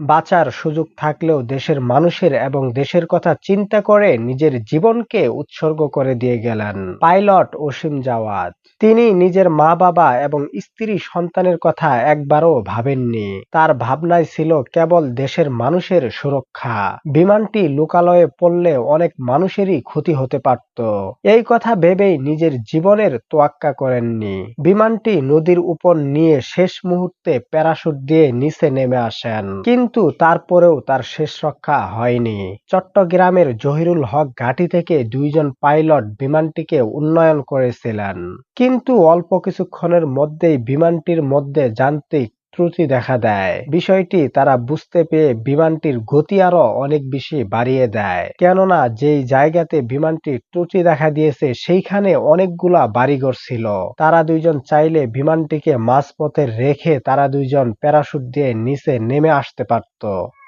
বাঁচার সুযোগ থাকলেও দেশের মানুষের এবং দেশের কথা চিন্তা করে নিজের জীবনকে উৎসর্গ করে দিয়ে গেলেন পাইলট অসীম জাওয়াত। তিনি নিজের মা বাবা এবং স্ত্রী সন্তানের কথা একবারও ভাবেননি। তার ভাবনায় ছিল কেবল দেশের মানুষের সুরক্ষা। বিমানটি লোকালয়ে পড়লে অনেক মানুষেরই ক্ষতি হতে পারত। এই কথা ভেবেই নিজের জীবনের তোয়াক্কা করেননি। বিমানটি নদীর উপর নিয়ে শেষ মুহূর্তে প্যারাশুট দিয়ে নিচে নেমে আসেন। কিন্তু তারপরেও তার শেষ রক্ষা হয়নি। চট্টগ্রামের জহিরুল হক ঘাঁটি থেকে দুইজন পাইলট বিমানটিকে উন্নয়ন করেছিলেন। কিন্তু অল্প কিছুক্ষণের মধ্যেই বিমানটির মধ্যে যান্ত্রিক ত্রুটি দেখা দেয়। বিষয়টি তারা বুঝতে পেয়ে বিমানটির গতি আরও অনেক বেশি বাড়িয়ে দেয়। কেননা যেই জায়গাতে বিমানটি ত্রুটি দেখা দিয়েছে, সেইখানে অনেকগুলা বাড়িঘর ছিল। তারা দুইজন চাইলে বিমানটিকে মাঝপথে রেখে তারা দুইজন প্যারাশুট দিয়ে নিচে নেমে আসতে পারত।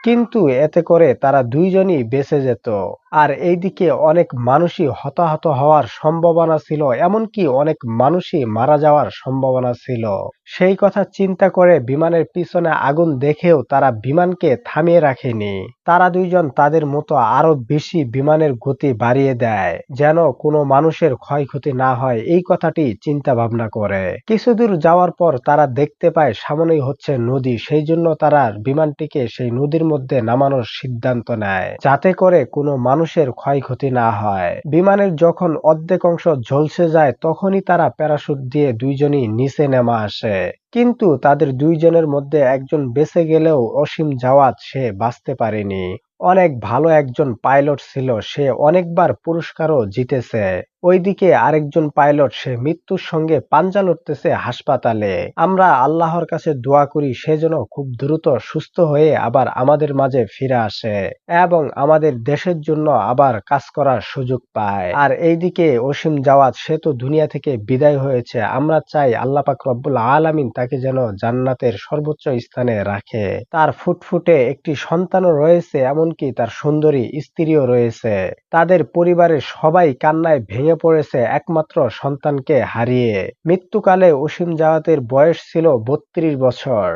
কিন্তু এতে করে তারা দুইজনই বেঁচে যেত। আর এইদিকে অনেক মানুষই হতাহত হওয়ার সম্ভাবনা ছিল, এমনকি অনেক মানুষই মারা যাওয়ার সম্ভাবনা ছিল। সেই কথা চিন্তা করে বিমানের পিছনে আগুন দেখেও তারা বিমানকে থামিয়ে রাখেনি। তারা দুইজন তাদের মতো আরও বেশি বিমানের গতি বাড়িয়ে দেয়, যেন কোনো মানুষের ক্ষয়ক্ষতি না হয়, এই কথাটি চিন্তা ভাবনা করে। কিছু দূর যাওয়ার পর তারা দেখতে পায় সামনেই হচ্ছে নদী, সেই জন্য তারা বিমানটিকে সেই নদীর মধ্যে নামানোর সিদ্ধান্ত নেয়, যাতে করে কোনো মানুষের ক্ষয়ক্ষতি না হয়। বিমানের যখন অর্ধেক অংশ ঝলসে যায়, তখনই তারা প্যারাশুট দিয়ে দুইজনই নিচে নেমা আসে। কিন্তু তাদের দুইজনের মধ্যে একজন বেঁচে গেলেও অসীম জাওয়াত সে বাঁচতে পারেনি। অনেক ভালো একজন পাইলট ছিল, সে অনেকবার পুরস্কারও জিতেছে। ওইদিকে আরেকজন পাইলট, সে মৃত্যুর সঙ্গে পাঞ্জা লড়তেছে হাসপাতালে। আমরা আল্লাহর কাছে দোয়া করি, সে যেন খুব দ্রুত সুস্থ হয়ে আবার আমাদের মাঝে ফিরে আসে এবং আমাদের দেশের জন্য আবার কাজ করার সুযোগ পায়। আর এইদিকে অসীম জাওয়াত, সে তো দুনিয়া থেকে বিদায় হয়েছে। আমরা চাই আল্লাহ পাক রব্বুল আলামিন তাকে যেন জান্নাতের সর্বোচ্চ স্থানে রাখে। তার ফুটফুটে একটি সন্তানও রয়েছে, এমনকি তার সুন্দরী স্ত্রীও রয়েছে। তাদের পরিবারের সবাই কান্নায় ভেঙে ভেঙে পড়েছে একমাত্র সন্তানকে হারিয়ে। মৃত্যুকালে অসীম জাওয়াতের বয়স ছিল বত্রিশ বছর।